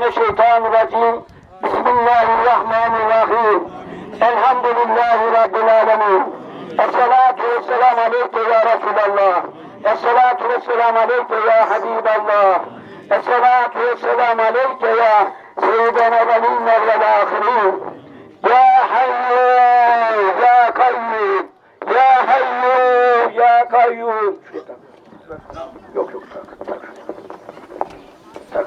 Mineşşeytanirracim. Bismillahirrahmanirrahim. Elhamdülillahi Rabbil alemin. Esselatu vesselam aleyke ya Resulallah. Esselatu vesselam aleyke ya Habiballah. Esselatu vesselam aleyke ya Seyyiden evvelin vel ahirin. Ya hayyu ya kayyum. Ya hayyu ya kayyum. Yok yok tak. tak. Tak.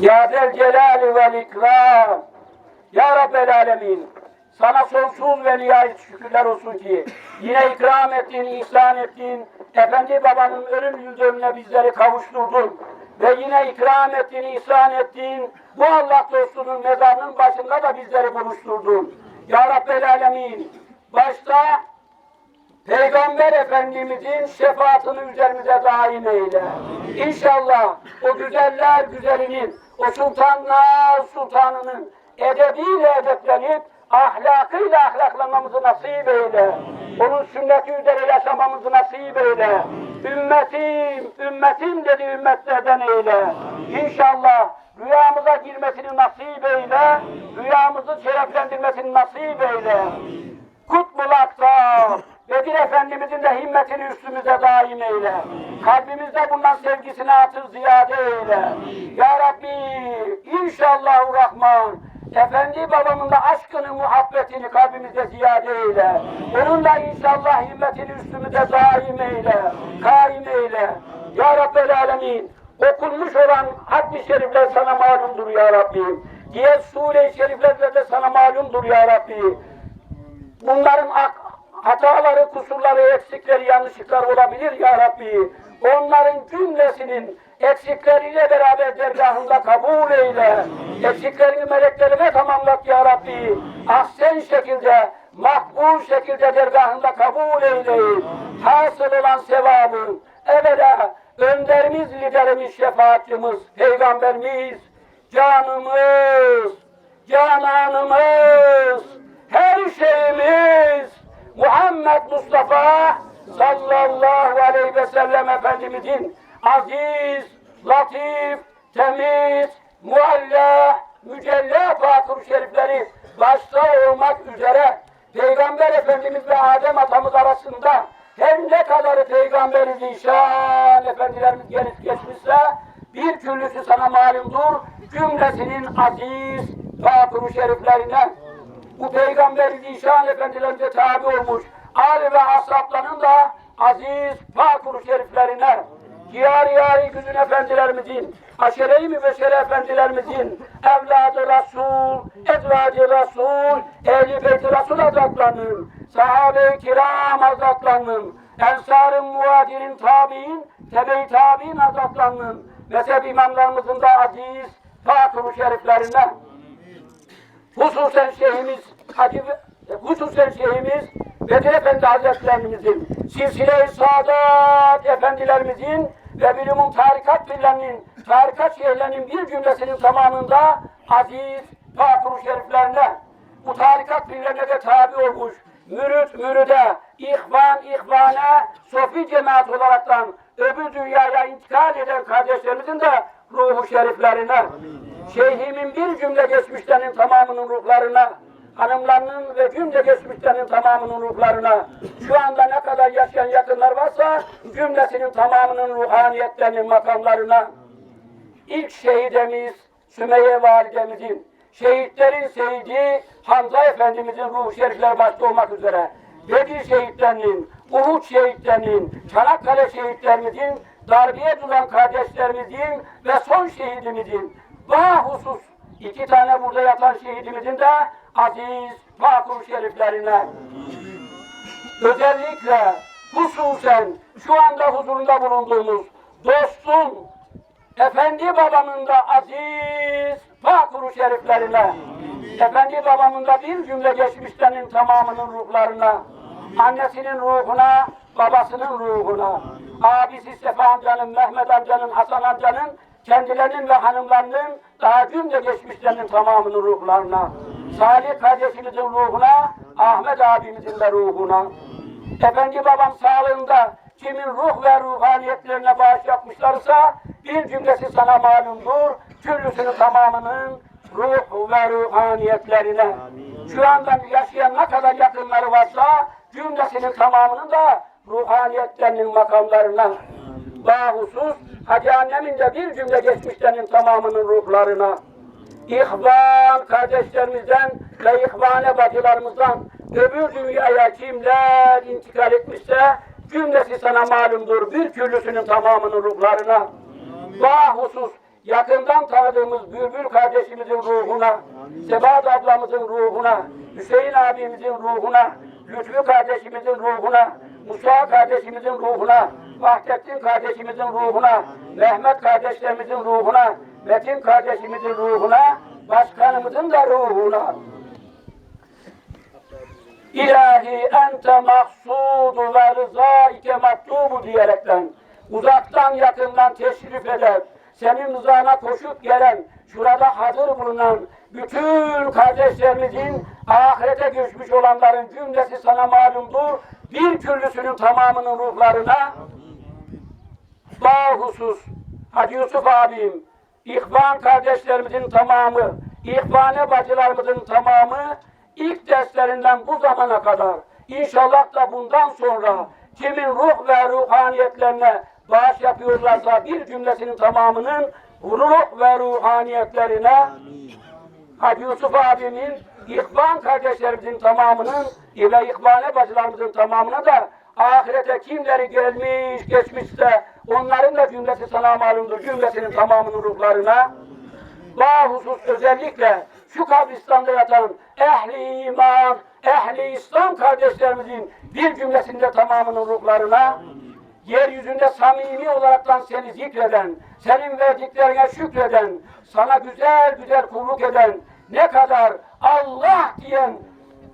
Ya Zel Celali vel İkram. Ya Rabbel Alemin. Sana sonsuz ve nihayet şükürler olsun ki yine ikram ettin, ihsan ettin. Efendi babanın ölüm yüzüne bizleri kavuşturdun. Ve yine ikram ettin, ihsan ettin. Bu Allah dostunun mezarının başında da bizleri buluşturdun. Ya Rabbel Alemin. Başta Peygamber Efendimizin şefaatini üzerimize daim eyle. İnşallah o güzeller güzelinin, o sultanlar sultanının edebiyle edeplenip ahlakıyla ahlaklanmamızı nasip eyle. Onun sünneti üzere yaşamamızı nasip eyle. Ümmetim, ümmetim dedi ümmetlerden eyle. İnşallah rüyamıza girmesini nasip eyle. Rüyamızı şereflendirmesini nasip eyle. Kutbul Aktar, Bedir Efendimizin de himmetini üstümüze daim eyle. Kalbimizde bulunan sevgisini atır ziyade eyle. Ya Rabbi inşallah Rahman Efendi babamın da aşkını, muhabbetini kalbimizde ziyade eyle. Onun da inşallah himmetini üstümüze daim eyle. Kaim eyle. Ya Rabbel Alemin okunmuş olan haddi şerifler sana malumdur ya Rabbi. Diğer sure-i şerifler de sana malumdur ya Rabbi. Bunların ak- hataları, kusurları, eksikleri, yanlışlıkları olabilir ya Rabbi. Onların cümlesinin eksikleriyle beraber dergahında kabul eyle. Eksiklerini meleklerine tamamlat ya Rabbi. Ahsen şekilde, makbul şekilde dergahında kabul eyle. Hasıl olan sevabı, evvela önderimiz, liderimiz, şefaatçimiz, peygamberimiz, canımız, cananımız, her şeyimiz Muhammed Mustafa sallallahu aleyhi ve sellem Efendimizin aziz, latif, temiz, mualla, mücella fatır şerifleri başta olmak üzere Peygamber Efendimiz ve Adem atamız arasında her ne kadarı Peygamberi Zişan Efendilerimiz gelip geçmişse bir küllüsü sana malumdur cümlesinin aziz fatır şeriflerine bu Peygamber Zişan Efendilerimize tabi olmuş. Ali ve ashablarının da aziz fakir şeriflerine Diyar yari güzün efendilerimizin, aşere-i mübeşşere efendilerimizin, evladı Resul, ezvacı Resul, ehli beyti Resul hazretlerinin, sahabe-i kiram hazretlerinin, ensar-ı muhacirin tabi'in, tebe-i tabi'in hazretlerinin, mezhep imamlarımızın da aziz fakir şeriflerine, hususen şeyhimiz Hacı hususen şeyhimiz Bedir Efendi Hazretlerimizin silsile-i saadat efendilerimizin ve bilimin tarikat pirlerinin tarikat şeyhlerinin bir cümlesinin tamamında aziz fakir şeriflerine bu tarikat pirlerine de tabi olmuş mürit müride ihvan ihvana sofi cemaat olaraktan öbür dünyaya intikal eden kardeşlerimizin de ruhu şeriflerine şeyhimin bir cümle geçmişlerinin tamamının ruhlarına, hanımlarının ve cümle geçmişlerinin tamamının ruhlarına, şu anda ne kadar yaşayan yakınlar varsa cümlesinin tamamının ruhaniyetlerinin makamlarına, ilk şehidemiz Sümeyye validemizin, şehitlerin seyidi Hamza Efendimizin ruhu şerifler başta olmak üzere, Bedir şehitlerinin, Uhud şehitlerinin, Çanakkale şehitlerimizin, darbeye duran kardeşlerimizin ve son şehidimizin, bahusus iki tane burada yatan şehidimizin de aziz vakur şeriflerine. Özellikle hususen şu anda huzurunda bulunduğumuz dostum Efendi babamın da aziz fakir şeriflerine. Efendi babamın da bir cümle geçmişlerinin tamamının ruhlarına annesinin ruhuna babasının ruhuna abisi Sefa amcanın, Mehmet amcanın, Hasan amcanın kendilerinin ve hanımlarının daha cümle geçmişlerinin tamamının ruhlarına Salih kardeşimizin ruhuna, Ahmet abimizin de ruhuna. Efendi babam sağlığında kimin ruh ve ruhaniyetlerine bağış yapmışlarsa bir cümlesi sana malumdur. Türlüsünün tamamının ruh ve ruhaniyetlerine. Şu anda yaşayan ne kadar yakınları varsa cümlesinin tamamının da ruhaniyetlerinin makamlarına. Bahusus Hacı annemin de bir cümle geçmişlerinin tamamının ruhlarına. İhvan kardeşlerimizden ve ihvane bacılarımızdan öbür dünyaya kimler intikal etmişse cümlesi sana malumdur. Bir türlüsünün tamamının ruhlarına. Bahusus yakından tanıdığımız Bülbül kardeşimizin ruhuna, Sebat ablamızın ruhuna, Hüseyin abimizin ruhuna, Lütfü kardeşimizin ruhuna, Musa kardeşimizin ruhuna, Vahdettin kardeşimizin ruhuna, Mehmet kardeşlerimizin ruhuna, Metin kardeşimizin ruhuna, başkanımızın da ruhuna. İlahi ente maksudu ve rızaike matlubu diyerekten uzaktan yakından teşrif eder. Senin rızana koşup gelen, şurada hazır bulunan bütün kardeşlerimizin ahirete göçmüş olanların cümlesi sana malumdur. Bir türlüsünün tamamının ruhlarına bahusus Hacı Yusuf abim, İhvan kardeşlerimizin tamamı, İhvane bacılarımızın tamamı ilk derslerinden bu zamana kadar inşallah da bundan sonra kimin ruh ve ruhaniyetlerine bağış yapıyorlarsa bir cümlesinin tamamının ruh ve ruhaniyetlerine Hacı Yusuf abimin İhvan kardeşlerimizin tamamının ve İhvane bacılarımızın tamamına da ahirete kimleri gelmiş geçmişse onların da cümlesi sana malumdur. Cümlesinin tamamının ruhlarına bahusus özellikle şu kabristanda yatan ehli iman, ehli İslam kardeşlerimizin bir cümlesinde tamamının ruhlarına yeryüzünde samimi olaraktan seni zikreden, senin verdiklerine şükreden, sana güzel güzel kulluk eden, ne kadar Allah diyen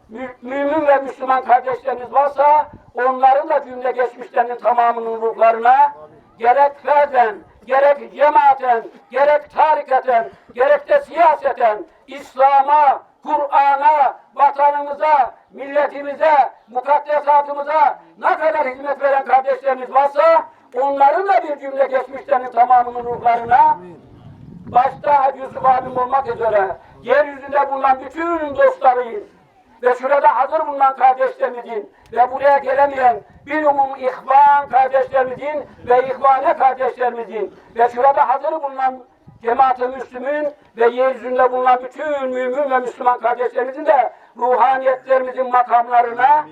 mü- mümin ve Müslüman kardeşlerimiz varsa onların da cümle geçmişlerinin tamamının ruhlarına gerek ferden, gerek cemaaten, gerek tarikaten, gerek de siyaseten İslam'a, Kur'an'a, vatanımıza, milletimize, mukaddesatımıza ne kadar hizmet veren kardeşlerimiz varsa onların da bir cümle geçmişlerinin tamamının ruhlarına başta Hacı Yusuf abim olmak üzere yeryüzünde bulunan bütün dostların ve şurada hazır bulunan kardeşlerimizin ve buraya gelemeyen bir umum ihvan kardeşlerimizin ve ihvane kardeşlerimizin ve şurada hazır bulunan cemaat-ı Müslümün ve yeryüzünde bulunan bütün mümin ve Müslüman kardeşlerimizin de ruhaniyetlerimizin makamlarına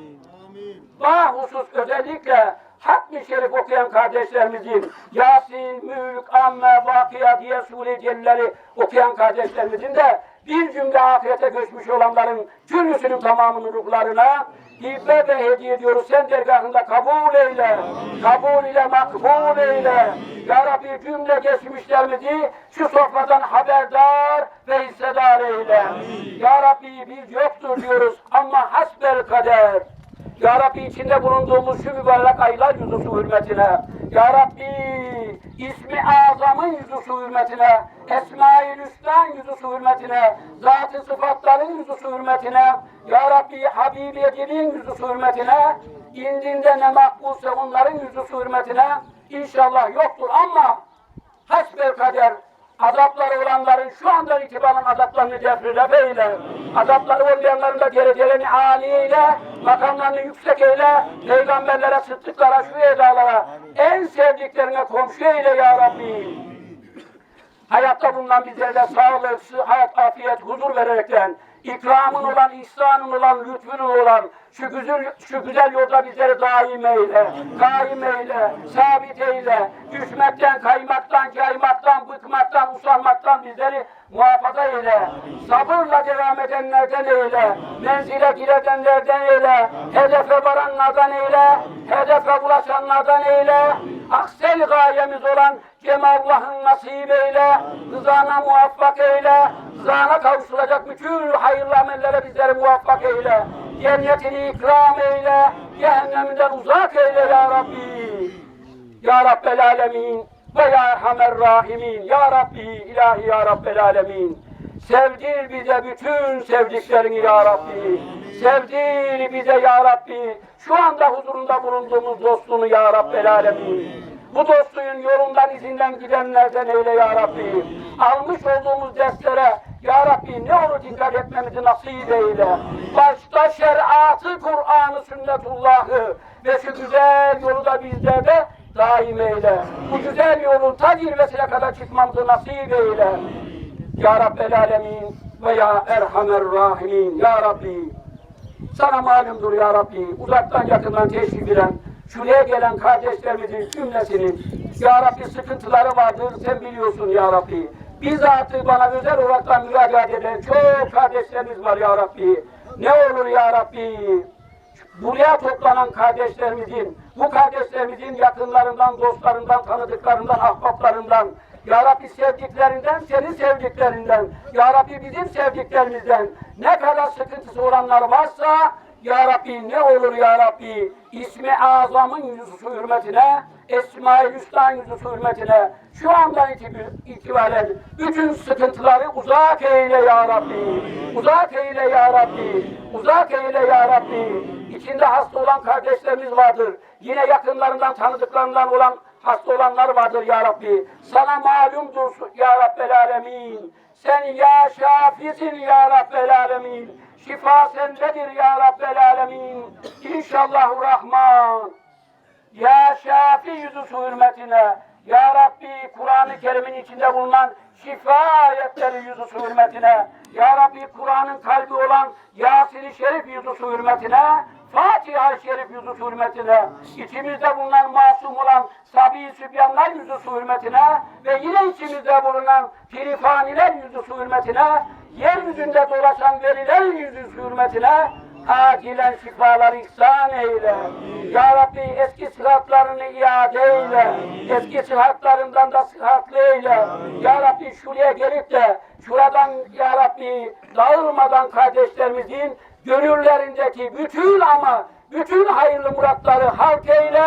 bahusus özellikle Hatmi Şerif okuyan kardeşlerimizin, Yasin, Mülk, Amme, Vakıya diye Sure-i okuyan kardeşlerimizin de bir cümle ahirete göçmüş olanların cümlesinin tamamının ruhlarına hibbe ve hediye ediyoruz. Sen dergahında kabul eyle, kabul ile makbul eyle. Ya Rabbi cümle geçmişlerimizi şu sofradan haberdar ve hissedar eyle. Ya Rabbi biz yoktur diyoruz ama hasbel kader. Ya Rabbi içinde bulunduğumuz şu mübarek aylar yüzüsü hürmetine, Ya Rabbi ismi azamın yüzüsü hürmetine, Esma-i Hüsnan yüzüsü hürmetine, zat-ı sıfatların yüzüsü hürmetine, Ya Rabbi Habibi Ecel'in yüzüsü hürmetine, indinde ne makbulse onların yüzüsü hürmetine inşallah yoktur ama hasbel kader azapları olanların şu andan itibaren azaplarını defrede eyle. Azapları olmayanların da derecelerini âli eyle. Makamlarını yüksek eyle. Peygamberlere, sıddıklara, şu edalara en sevdiklerine komşu eyle ya Rabbi. Hayatta bulunan bizlere de sağlık, sıhhat, afiyet, huzur vererekten ikramın olan, ihsanın olan, lütfün olan şu güzel, şu güzel yolda bizleri daim eyle, kaim eyle, sabit eyle, düşmekten, kaymaktan, caymaktan, bıkmaktan, usanmaktan bizleri muhafaza eyle. Sabırla devam edenlerden eyle, menzile giredenlerden eyle, hedefe varanlardan eyle, hedefe ulaşanlardan eyle, aksel gayemiz olan Cemalullah'ın nasip eyle, rızana muvaffak eyle, rızana kavuşulacak bütün hayırlı amellere bizleri muvaffak eyle. Cennetini ikram eyle, cehenneminden uzak eyle ya Rabbi. Ya Rabbel Alemin ve Ya Erhamer Rahimin. Ya Rabbi, ilahi Ya Rabbel Alemin. Sevdir bize bütün sevdiklerini ya Rabbi. Sevdir bize ya Rabbi. Şu anda huzurunda bulunduğumuz dostluğunu ya Rabbel Alemin. Bu dostluğun yolundan izinden gidenlerden eyle ya Rabbi. Almış olduğumuz derslere ya Rabbi ne olur dikkat etmemizi nasip eyle. Başta şeriatı, Kur'an'ı, sünnetullahı ve şu güzel yolu da bizlerde daim eyle. Bu güzel yolun ta zirvesine kadar çıkmamızı nasip eyle. Ya Rabbel Alemin ve Ya Erhamer Rahimin Ya Rabbi. Sana malumdur ya Rabbi. Uzaktan yakından teşrif eden şuraya gelen kardeşlerimizin cümlesinin Ya Rabbi sıkıntıları vardır sen biliyorsun ya Rabbi. Bizzatı bana özel olarak müracaat eden çok kardeşlerimiz var ya Rabbi. Ne olur ya Rabbi? Buraya toplanan kardeşlerimizin, bu kardeşlerimizin yakınlarından, dostlarından, tanıdıklarından, ahbaplarından, Ya Rabbi sevdiklerinden, senin sevdiklerinden, Ya Rabbi bizim sevdiklerimizden. Ne kadar sıkıntısı olanlar varsa, Ya Rabbi ne olur Ya Rabbi, İsmi Azam'ın yüzüsü hürmetine, Esma-i Hüsna'nın yüzüsü hürmetine, şu andan itibar- itibaren bütün sıkıntıları uzak eyle Ya Rabbi, uzak eyle Ya Rabbi, uzak eyle Ya Rabbi. İçinde hasta olan kardeşlerimiz vardır. Yine yakınlarından, tanıdıklarından olan hasta olanlar vardır ya Rabbi. Sana malumdur ya Rabbel Alemin. Sen ya şafisin ya Rabbel Alemin. Şifa sendedir ya Rabbel Alemin. İnşallah Rahman. Ya Şafi yüzü hürmetine, Ya Rabbi Kur'an-ı Kerim'in içinde bulunan şifa ayetleri yüzü hürmetine, Ya Rabbi Kur'an'ın kalbi olan Yasin-i Şerif yüzü hürmetine, Fatiha-i Şerif yüzü hürmetine, içimizde bulunan masum olan Sabi Sübyanlar yüzü hürmetine ve yine içimizde bulunan Firifaniler yüzü hürmetine, yeryüzünde dolaşan veliler yüzü hürmetine, acilen şifalar ihsan eyle. Ya Rabbi eski sıhhatlarını iade eyle. Eski sıhhatlarından da sıhhatli eyle. Ya Rabbi şuraya gelip de şuradan Ya Rabbi dağılmadan kardeşlerimizin gönüllerindeki bütün ama bütün hayırlı muratları halk eyle.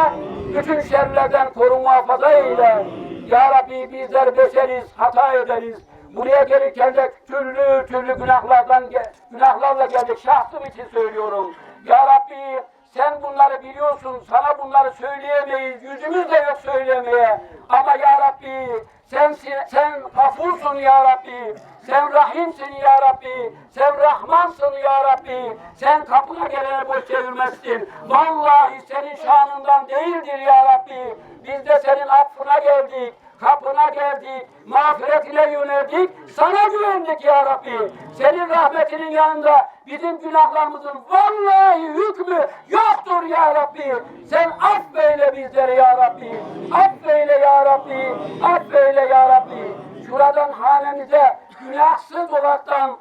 Bütün şerlerden koru muhafaza eyle. Ya Rabbi bizler beşeriz, hata ederiz. Buraya gelirken de türlü türlü günahlardan günahlarla geldik. Şahsım için söylüyorum. Ya Rabbi sen bunları biliyorsun. Sana bunları söyleyemeyiz. Yüzümüz de yok söylemeye. Ama ya Rabbi sen sen gafursun ya Rabbi. Sen rahimsin ya Rabbi. Sen rahmansın ya Rabbi. Sen kapına gelene boş çevirmezsin. Vallahi senin şanından değildir ya Rabbi. Biz de senin affına geldik. Kapına geldik, mağfiret ile yöneldik, sana güvendik ya Rabbi. Senin rahmetinin yanında bizim günahlarımızın vallahi hükmü yoktur ya Rabbi. Sen affeyle bizleri ya Rabbi. Affeyle ya Rabbi. Affeyle ya Rabbi. Şuradan hanemize günahsız olaraktan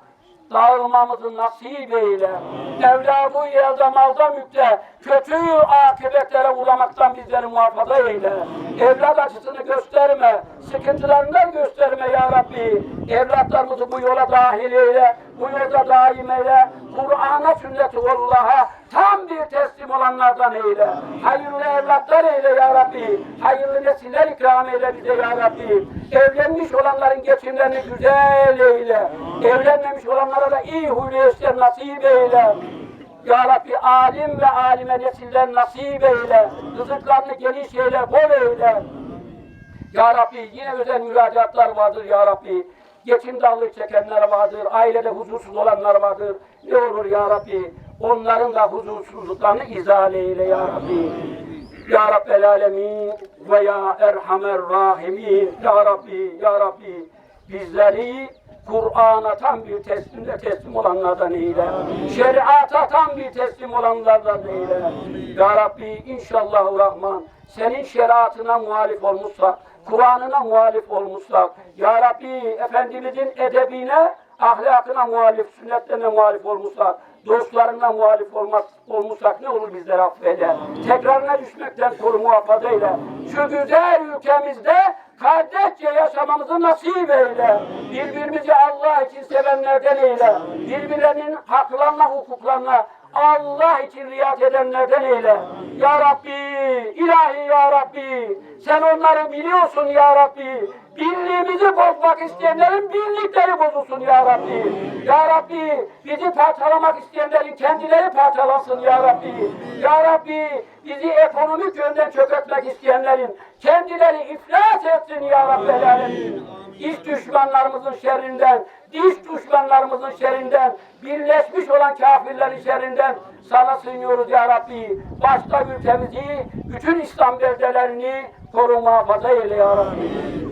dağılmamızı nasip eyle. Evladı yerde malda mülkte kötü akıbetlere uğramaktan bizleri muhafaza eyle. Evlat acısını gösterme, sıkıntılarından gösterme ya Rabbi. Evlatlarımızı bu yola dahil eyle, bu yolda daim. Kur'an'a, sünneti Allah'a tam bir teslim olanlardan eyle. Hayırlı evlatlar eyle ya Rabbi. Hayırlı nesiller ikram eyle bize ya Rabbi. Evlenmiş olanların geçimlerini güzel eyle. Evlenmemiş olanlara da iyi huylu eşler nasip eyle. Ya Rabbi alim ve alime nesiller nasip eyle. Rızıklarını geniş eyle, bol eyle. Ya Rabbi yine özel müracaatlar vardır ya Rabbi. Geçim darlık çekenler vardır, ailede huzursuz olanlar vardır. Ne olur ya Rabbi onların da huzursuzluklarını izale eyle ya Rabbi. Ya Rabbel Alemin ve Ya Erhamer Rahimin Ya Rabbi, Ya Rabbi bizleri Kur'an'a tam bir teslimle teslim olanlardan eyle. Şeriata tam bir teslim olanlardan eyle. Ya Rabbi inşallah Rahman senin şeriatına muhalif olmuşsak, Kur'an'ına muhalif olmuşsak, Ya Rabbi Efendimizin edebine, ahlakına muhalif, sünnetlerine muhalif olmuşsak, dostlarına muhalif olmaz, olmuşsak ne olur bizleri affeder. Tekrarına düşmekten koru muhafaza eyle. Şu güzel ülkemizde kardeşçe yaşamamızı nasip eyle. Birbirimizi Allah için sevenlerden eyle. Birbirlerinin haklarına, hukuklarına Allah için riayet edenlerden eyle. Ya Rabbi, ilahi Ya Rabbi, sen onları biliyorsun Ya Rabbi. Birliğimizi bozmak isteyenlerin birlikleri bozulsun Ya Rabbi. Ya Rabbi, bizi parçalamak isteyenlerin kendileri parçalansın Ya Rabbi. Ya Rabbi, bizi ekonomik yönden çökertmek isteyenlerin kendileri iflas etsin Ya Rabbi. İç düşmanlarımızın şerrinden, iç düşmanlarımızın şerrinden, birleşmiş olan kafirlerin şerrinden sana sığınıyoruz ya Rabbi. Başta ülkemizi, bütün İslam beldelerini koru muhafaza eyle ya Rabbi.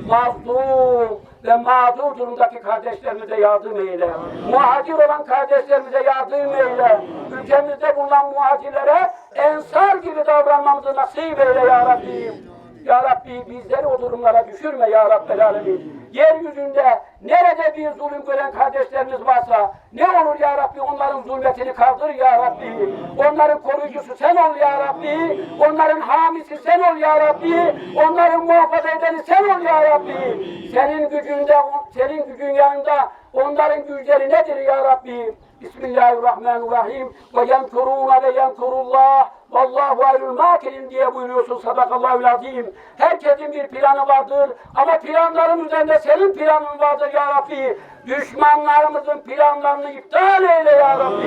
Mazlum ve mağdur durumdaki kardeşlerimize yardım eyle. Muhacir olan kardeşlerimize yardım eyle. Ülkemizde bulunan muhacirlere ensar gibi davranmamızı nasip eyle ya Rabbi. Ya Rabbi bizleri o durumlara düşürme ya Rabbel Alemin. Yeryüzünde nerede bir zulüm gören kardeşlerimiz varsa ne olur ya Rabbi onların zulmetini kaldır ya Rabbi. Onların koruyucusu sen ol ya Rabbi. Onların hamisi sen ol ya Rabbi. Onların muhafaza edeni sen ol ya Rabbi. Senin gücünde, senin gücün yanında onların güçleri nedir ya Rabbi? Bismillahirrahmanirrahim. Ve yenkurûne ve yenkurullah. Vallahu ayrul makirin diye buyuruyorsun sadakallahu azim. Herkesin bir planı vardır ama planların üzerinde senin planın vardır ya Rabbi. Düşmanlarımızın planlarını iptal eyle ya Rabbi.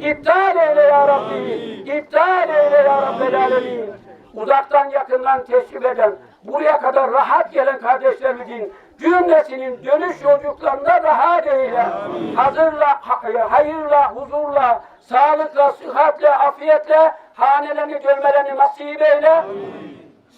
İptal eyle ya Rabbi. İptal eyle ya alemin. Uzaktan yakından teşrif eden, buraya kadar rahat gelen kardeşlerimizin cümlesinin dönüş yolculuklarında rahat eyle. Hazırla, ha- hayırla, huzurla, sağlıkla, sıhhatle, afiyetle hanelerini görmelerini nasip eyle.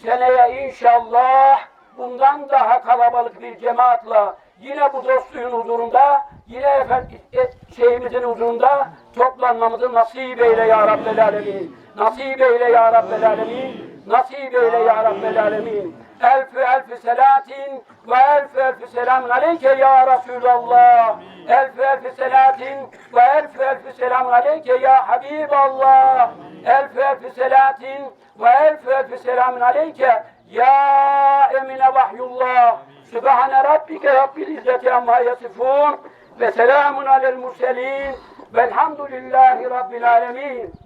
Seneye inşallah bundan daha kalabalık bir cemaatla yine bu dostluğun huzurunda yine efendim e, şeyimizin huzurunda toplanmamızı nasip eyle ya Rabbel Alemin. Nasip eyle ya Rabbel Alemin. Nasip eyle ya Rabbel Alemin. Elfü elfü selatin ve elfü elfü selamun aleyke ya Resulallah. Elfü elfü selatin ve elfü elfü selamun aleyke ya Habiballah. Elfü elfü selatin ve elfü elfü selamun aleyke ya emine vahyullah. Sübhane rabbike rabbil izzeti amma yasifun ve selamun alel murselin velhamdülillahi rabbil alemin.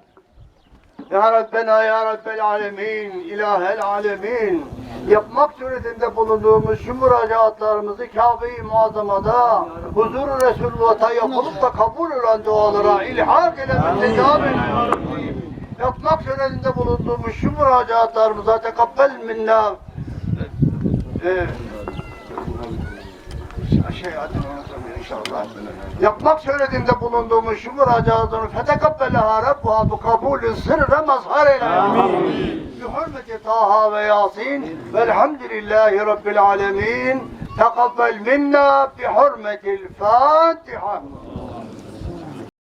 Ya Rabbena Ya Rabbel Alemin, İlahel Alemin. Yapmak suretinde bulunduğumuz şu müracaatlarımızı Kabe-i Muazzama'da huzur-u Resulullah'ta yapılıp da kabul olan dualara ilhak ile müstecab. Yapmak suretinde bulunduğumuz şu müracaatlarımıza tekabbel minna. Ee, şey inşallah. Yapmak söylediğinde bulunduğumuz şu müracaatını fetekabbeleha Rabbuha bu kabulün sırrı mazhar eyle. Amin. Bi hürmeti Taha ve Yasin velhamdülillahi Rabbil alemin. Tekabbel minna bi hürmetil Fatiha.